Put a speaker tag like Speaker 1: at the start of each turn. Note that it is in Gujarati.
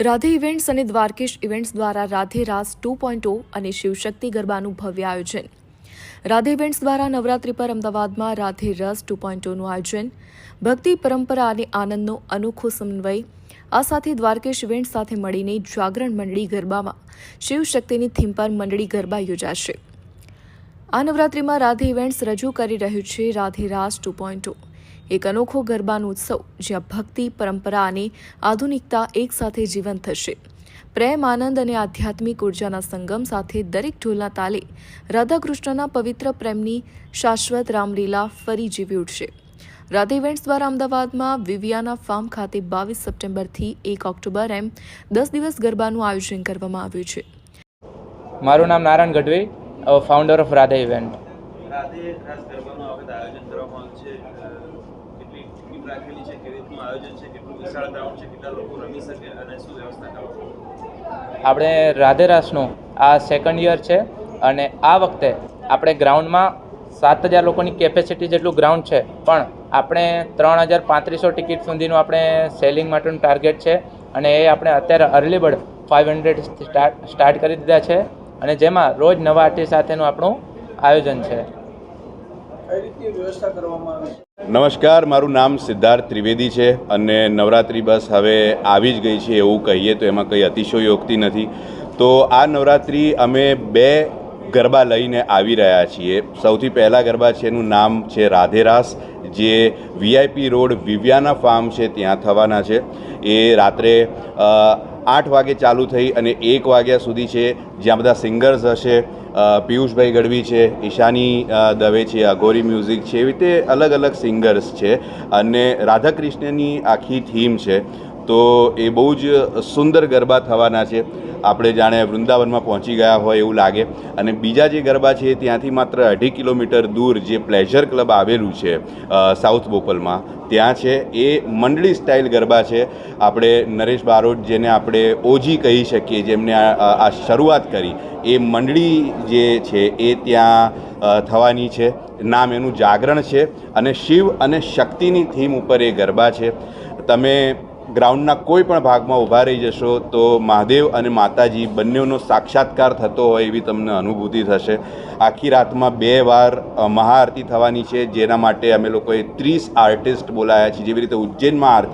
Speaker 1: રાધે ઇવેન્ટ્સ અને દ્વારકેશ ઇવેન્ટ્સ દ્વારા રાધે રાસ ટુ પોઈન્ટ અને શિવશક્તિ ગરબાનું ભવ્ય આયોજન. રાધે ઇવેન્ટ્સ દ્વારા નવરાત્રી પર અમદાવાદમાં રાધે રસ ટુ પોઈન્ટનું આયોજન. ભક્તિ, પરંપરા અને આનંદનો અનોખો સમન્વય. આ સાથે દ્વારકેશ ઇવેન્ટ સાથે મળીને જાગરણ મંડળી ગરબામાં શિવશક્તિની થીમ પર મંડળી ગરબા યોજાશે. આ નવરાત્રિમાં રાધે ઇવેન્ટ્સ રજૂ કરી રહ્યું છે રાધે રાસ ટુ એક અનોખો ગરબાનો ઉત્સવ, જ્યાં ભક્તિ, પરંપરા અને આધુનિકતા એકસાથે જીવંત થશે. પ્રેમ, આનંદ અને આધ્યાત્મિક ઉર્જાના સંગમ સાથે દરેક ઢોલના તાલે રાધાકૃષ્ણના પવિત્ર પ્રેમની શાશ્વત રામલીલા ફરી જીવી ઉઠશે. રાધે ઇવેન્ટ્સ દ્વારા અમદાવાદમાં વિવિયાના ફાર્મ ખાતે બાવીસ સપ્ટેમ્બરથી એક ઓક્ટોબર એમ દસ દિવસ ગરબાનું આયોજન કરવામાં આવ્યું છે.
Speaker 2: મારું નામ Narayan Gadhvi founder of Radha event
Speaker 3: Radhe ખાસ ગરબાનું આ વખત આયોજન કરવામાં આવ્યું છે. કેટલી ટીમ રાખેલી છે, કેવી રીતનું આયોજન છે, કેટલું વિશાળ ગ્રાઉન્ડ છે, કેટલા લોકો રમી શકે અને શું વ્યવસ્થા કરવામાં
Speaker 2: આપણે રાધે રાસનું આ સેકન્ડ યર છે અને આ વખતે આપણે ગ્રાઉન્ડમાં સાત હજાર લોકોની કેપેસિટી જેટલું ગ્રાઉન્ડ છે. પણ આપણે ત્રણ હજાર પાંત્રીસો ટિકિટ સુધીનું આપણે સેલિંગ માટેનું ટાર્ગેટ છે અને એ આપણે અત્યારે early bird five hundred start start કરી દીધા છે અને જેમાં રોજ નવા આર્ટિસ્ટ સાથેનું આપણું આયોજન છે
Speaker 3: કઈ રીતની વ્યવસ્થા કરવામાં આવી છે
Speaker 4: નમસ્કાર, મારું નામ સિદ્ધાર્થ ત્રિવેદી છે અને નવરાત્રિ બસ હવે આવી જ ગઈ છે એવું કહીએ તો એમાં કંઈ અતિશયોક્તિ નથી. તો આ નવરાત્રિ અમે બે ગરબા લઈને આવી રહ્યા છીએ. સૌથી પહેલાં ગરબા છે એનું નામ છે રાધેરાસ જે વીઆઈપી રોડ વિવ્યાના ફાર્મ છે, ત્યાં થવાના છે. એ રાત્રે આઠ વાગે ચાલુ થઈ અને એક વાગ્યા સુધી છે, જ્યાં બધા સિંગર્સ હશે પિયુષભાઈ ગઢવી છે, ઈશાની દવે છે, અઘોરી મ્યુઝિક છે, એવી રીતે અલગ અલગ સિંગર્સ છે અને રાધાકૃષ્ણની આખી થીમ છે. તો એ બહુ જ સુંદર ગરબા થવાના છે. આપણે જાણે વૃંદાવનમાં પહોંચી ગયા હોય એવું લાગે. અને બીજા જે ગરબા છે, ત્યાંથી માત્ર અઢી કિલોમીટર દૂર જે પ્લેઝર ક્લબ આવેલું છે સાઉથ બોપલમાં ત્યાં છે. એ મંડળી સ્ટાઇલ ગરબા છે. આપણે નરેશ બારોટ, જેને આપણે ઓજી કહી શકીએ, જેમને આ શરૂઆત કરી, એ મંડળી જે છે, એ ત્યાં થવાની છે. નામ એનું જાગરણ છે. અને શિવ અને શક્તિની થીમ ઉપર એ ગરબા છે. તમે ગ્રાઉન્ડના કોઈ પણ ભાગમાં ઊભા રહી જશો તો મહાદેવ અને માતાજી બંનેનો સાક્ષાત્કાર થતો હોય એવી તમને અનુભૂતિ થશે. આખી રાતમાં બે વાર મહાઆરતી થવાની છે, જેના માટે અમે લોકોએ ત્રીસ આર્ટિસ્ટ બોલાયા છે, જેવી રીતે ઉજ્જૈનમાં આરતી